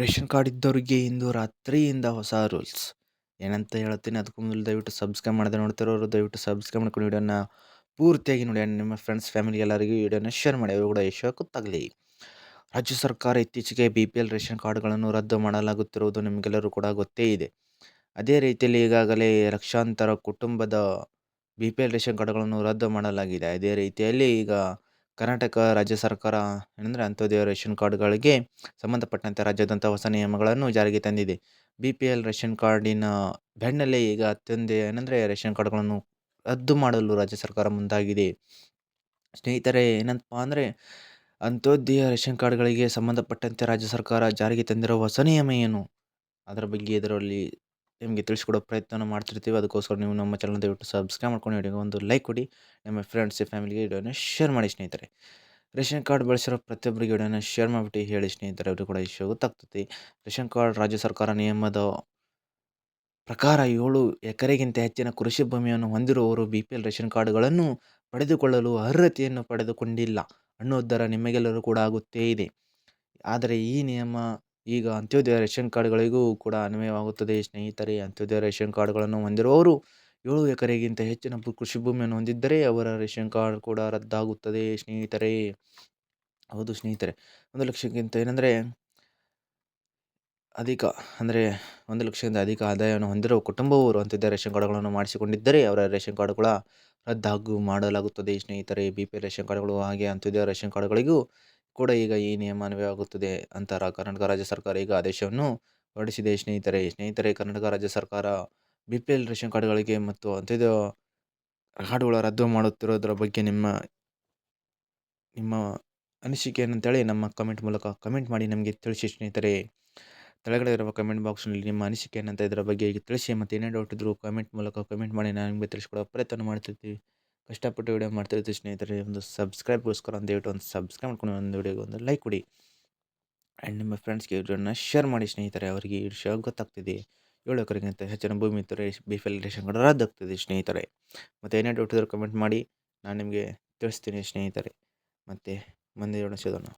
Ration card ಇದ್ದವರಿಗೆ ಇಂದು ರಾತ್ರಿಯಿಂದ ಹೊಸ ರೂಲ್ಸ್. ಏನಂತ ಹೇಳ್ತೀನಿ, ಅದಕ್ಕೂ ಮೊದಲು ದಯವಿಟ್ಟು ಸಬ್ಸ್ಕ್ರೈಬ್ ಮಾಡದೆ ನೋಡ್ತಿರೋರು, ದಯವಿಟ್ಟು ಸಬ್ಸ್ಕ್ರೈಬ್ ಮಾಡ್ಕೊಂಡು ವಿಡಿಯೋನ ಪೂರ್ತಿಯಾಗಿ ನೋಡಿ ನಿಮ್ಮ ಫ್ರೆಂಡ್ಸ್ ಫ್ಯಾಮಿಲಿ ಎಲ್ಲರಿಗೂ ವಿಡಿಯೋನ ಶೇರ್ ಮಾಡಿ. ಅವರು ಕೂಡ ಯಶೋ ಗೊತ್ತಾಗಲಿ. ರಾಜ್ಯ ಸರ್ಕಾರ ಇತ್ತೀಚೆಗೆ ಬಿ ಪಿ ಎಲ್ ರೇಷನ್ ಕಾರ್ಡ್ಗಳನ್ನು ರದ್ದು ಮಾಡಲಾಗುತ್ತಿರುವುದು ನಿಮಗೆಲ್ಲರೂ ಕೂಡ ಗೊತ್ತೇ ಇದೆ. ಅದೇ ರೀತಿಯಲ್ಲಿ ಈಗಾಗಲೇ ಲಕ್ಷಾಂತರ ಕುಟುಂಬದ ಬಿ ಪಿ ಎಲ್ ರೇಷನ್ ಕಾರ್ಡ್ಗಳನ್ನು ರದ್ದು ಮಾಡಲಾಗಿದೆ. ಅದೇ ರೀತಿಯಲ್ಲಿ ಈಗ ಕರ್ನಾಟಕ ರಾಜ್ಯ ಸರ್ಕಾರ ಏನಂದರೆ ಅಂತ್ಯೋದಯ ರೇಷನ್ ಕಾರ್ಡ್ಗಳಿಗೆ ಸಂಬಂಧಪಟ್ಟಂತೆ ರಾಜ್ಯಾದ್ಯಂತ ಹೊಸ ನಿಯಮಗಳನ್ನು ಜಾರಿಗೆ ತಂದಿದೆ. ಬಿ ಪಿ ಎಲ್ ರೇಷನ್ ಕಾರ್ಡಿನ ಬೆನ್ನಲ್ಲೇ ಈಗ ಅತ್ಯಂತ ಏನಂದರೆ ರೇಷನ್ ಕಾರ್ಡ್ಗಳನ್ನು ರದ್ದು ಮಾಡಲು ರಾಜ್ಯ ಸರ್ಕಾರ ಮುಂದಾಗಿದೆ. ಸ್ನೇಹಿತರೆ ಏನಂತಪ್ಪ ಅಂದರೆ ಅಂತ್ಯೋದಯ ರೇಷನ್ ಕಾರ್ಡ್ಗಳಿಗೆ ಸಂಬಂಧಪಟ್ಟಂತೆ ರಾಜ್ಯ ಸರ್ಕಾರ ಜಾರಿಗೆ ತಂದಿರುವ ಹೊಸ ನಿಯಮ ಏನು? ಅದರ ಬಗ್ಗೆ ಇದರಲ್ಲಿ ನಿಮಗೆ ತಿಳಿಸ್ಕೊಡೋ ಪ್ರಯತ್ನ ಮಾಡ್ತಿರ್ತೀವಿ. ಅದಕ್ಕೋಸ್ಕರ ನೀವು ನಮ್ಮ ಚಾನಲ್ ದಯವಿಟ್ಟು ಸಬ್ಸ್ಕ್ರೈಬ್ ಮಾಡ್ಕೊಂಡು ವಿಡಿಯೋಗೆ ಒಂದು ಲೈಕ್ ಕೊಡಿ. ನಮ್ಮ ಫ್ರೆಂಡ್ಸ್ ಫ್ಯಾಮಿಲಿಗೆ ವಿಡಿಯೋನ ಶೇರ್ ಮಾಡಿ ಸ್ನೇಹಿತರೆ. ರೇಷನ್ ಕಾರ್ಡ್ ಬಳಸಿರೋ ಪ್ರತಿಯೊಬ್ಬರಿಗೆ ವಿಡಿಯೋನ ಶೇರ್ ಮಾಡಿಬಿಟ್ಟು ಹೇಳಿ ಸ್ನೇಹಿತರೆ ಅವರು ಕೂಡ ಇಶ್ಯೂ ಗೊತ್ತಾಗ್ತೈತಿ ರೇಷನ್ ಕಾರ್ಡ್ ರಾಜ್ಯ ಸರ್ಕಾರ ನಿಯಮದ ಪ್ರಕಾರ ಏಳು ಎಕರೆಗಿಂತ ಹೆಚ್ಚಿನ ಕೃಷಿ ಭೂಮಿಯನ್ನು ಹೊಂದಿರುವವರು ಬಿ ಪಿ ಎಲ್ ರೇಷನ್ ಕಾರ್ಡ್ಗಳನ್ನು ಪಡೆದುಕೊಳ್ಳಲು ಅರ್ಹತೆಯನ್ನು ಪಡೆದುಕೊಂಡಿಲ್ಲ ಅನ್ನೋದರ ನಿಮಗೆಲ್ಲರೂ ಕೂಡ ಆಗುತ್ತೇ ಇದೆ. ಆದರೆ ಈ ನಿಯಮ ಈಗ ಅಂತ್ಯೋದಯ ರೇಷನ್ ಕಾರ್ಡ್ಗಳಿಗೂ ಕೂಡ ಅನ್ವಯವಾಗುತ್ತದೆ ಸ್ನೇಹಿತರೆ. ಅಂತ್ಯೋದಯ ರೇಷನ್ ಕಾರ್ಡ್ಗಳನ್ನು ಹೊಂದಿರುವವರು ಏಳು ಎಕರೆಗಿಂತ ಹೆಚ್ಚಿನ ಕೃಷಿ ಭೂಮಿಯನ್ನು ಹೊಂದಿದ್ದರೆ ಅವರ ರೇಷನ್ ಕಾರ್ಡ್ ಕೂಡ ರದ್ದಾಗುತ್ತದೆ ಸ್ನೇಹಿತರೆ. ಹೌದು ಸ್ನೇಹಿತರೆ, ಒಂದು ಲಕ್ಷಕ್ಕಿಂತ ಏನಂದರೆ ಅಧಿಕ, ಅಂದರೆ ಒಂದು ಲಕ್ಷದಿಂದ ಅಧಿಕ ಆದಾಯವನ್ನು ಹೊಂದಿರುವ ಕುಟುಂಬವರು ಅಂತ್ಯೋದಯ ರೇಷನ್ ಕಾರ್ಡ್ಗಳನ್ನು ಮಾಡಿಸಿಕೊಂಡಿದ್ದರೆ ಅವರ ರೇಷನ್ ಕಾರ್ಡ್ ಕೂಡ ರದ್ದಾಗು ಮಾಡಲಾಗುತ್ತದೆ ಸ್ನೇಹಿತರೆ. ಬಿ ಪಿ ರೇಷನ್ ಕಾರ್ಡ್ಗಳು ಹಾಗೆ ಅಂತ್ಯೋದಯ ರೇಷನ್ ಕಾರ್ಡ್ಗಳಿಗೂ ಕೂಡ ಈಗ ಈ ನಿಯಮ ಅನ್ವಯವಾಗುತ್ತದೆ ಅಂತ ಕರ್ನಾಟಕ ರಾಜ್ಯ ಸರ್ಕಾರ ಈಗ ಆದೇಶವನ್ನು ಹೊರಡಿಸಿದೆ. ಸ್ನೇಹಿತರೆ ಸ್ನೇಹಿತರೆ, ಕರ್ನಾಟಕ ರಾಜ್ಯ ಸರ್ಕಾರ ಬಿ ಪಿ ಎಲ್ ರೇಷನ್ ಕಾರ್ಡ್ಗಳಿಗೆ ಮತ್ತು ಅಂತ್ಯೋದಯ ಕಾರ್ಡ್ಗಳ ರದ್ದು ಮಾಡುತ್ತಿರೋದ್ರ ಬಗ್ಗೆ ನಿಮ್ಮ ನಿಮ್ಮ ಅನಿಸಿಕೆ ಏನಂತೇಳಿ ನಮ್ಮ ಕಮೆಂಟ್ ಮೂಲಕ ಕಮೆಂಟ್ ಮಾಡಿ ನಮಗೆ ತಿಳಿಸಿ ಸ್ನೇಹಿತರೆ. ಕೆಳಗಡೆ ಇರುವ ಕಮೆಂಟ್ ಬಾಕ್ಸ್ನಲ್ಲಿ ನಿಮ್ಮ ಅನಿಸಿಕೆ ಏನಂತ ಇದರ ಬಗ್ಗೆ ಈಗ ತಿಳಿಸಿ ಮತ್ತು ಏನೇ ಡೌಟ್ ಇದ್ದರೂ ಕಮೆಂಟ್ ಮೂಲಕ ಕಮೆಂಟ್ ಮಾಡಿ ನಾನು ನಿಮಗೆ ತಿಳಿಸ್ಕೊಡೋ ಪ್ರಯತ್ನ ಮಾಡ್ತಿರ್ತೀವಿ. ಕಷ್ಟಪಟ್ಟು ವಿಡಿಯೋ ಮಾಡ್ತಿರ್ತೀವಿ ಸ್ನೇಹಿತರೆ, ಒಂದು ಸಬ್ಸ್ಕ್ರೈಬ್ಗೋಸ್ಕರ ಅಂತ ಹೇಳ್ಬಿಟ್ಟು ಒಂದು ಸಬ್ಸ್ಕ್ರೈಬ್ ಮಾಡ್ಕೊಂಡು ಒಂದು ವೀಡಿಯೋಗೆ ಒಂದು ಲೈಕ್ ಕೊಡಿ. ಆ್ಯಂಡ್ ನಿಮ್ಮ ಫ್ರೆಂಡ್ಸ್ಗೆ ವಿಡಿಯೋನ ಶೇರ್ ಮಾಡಿ ಸ್ನೇಹಿತರೆ, ಅವರಿಗೆ ಈ ವಿಷಯ ಗೊತ್ತಾಗ್ತಿದೆ. ಏಳು ಎಕರೆಗಿಂತ ಹೆಚ್ಚಿನ ಭೂಮಿ ಇತ್ತು B P L ration card ರದ್ದಾಗ್ತಿದೆ ಸ್ನೇಹಿತರೆ. ಮತ್ತು ಏನೇ ಡೌಟ್ ಇದ್ದರೂ ಕಮೆಂಟ್ ಮಾಡಿ, ನಾನು ನಿಮಗೆ ತಿಳಿಸ್ತೀನಿ ಸ್ನೇಹಿತರೆ. ಮತ್ತು ಮುಂದೆ ಸಿಗೋಣ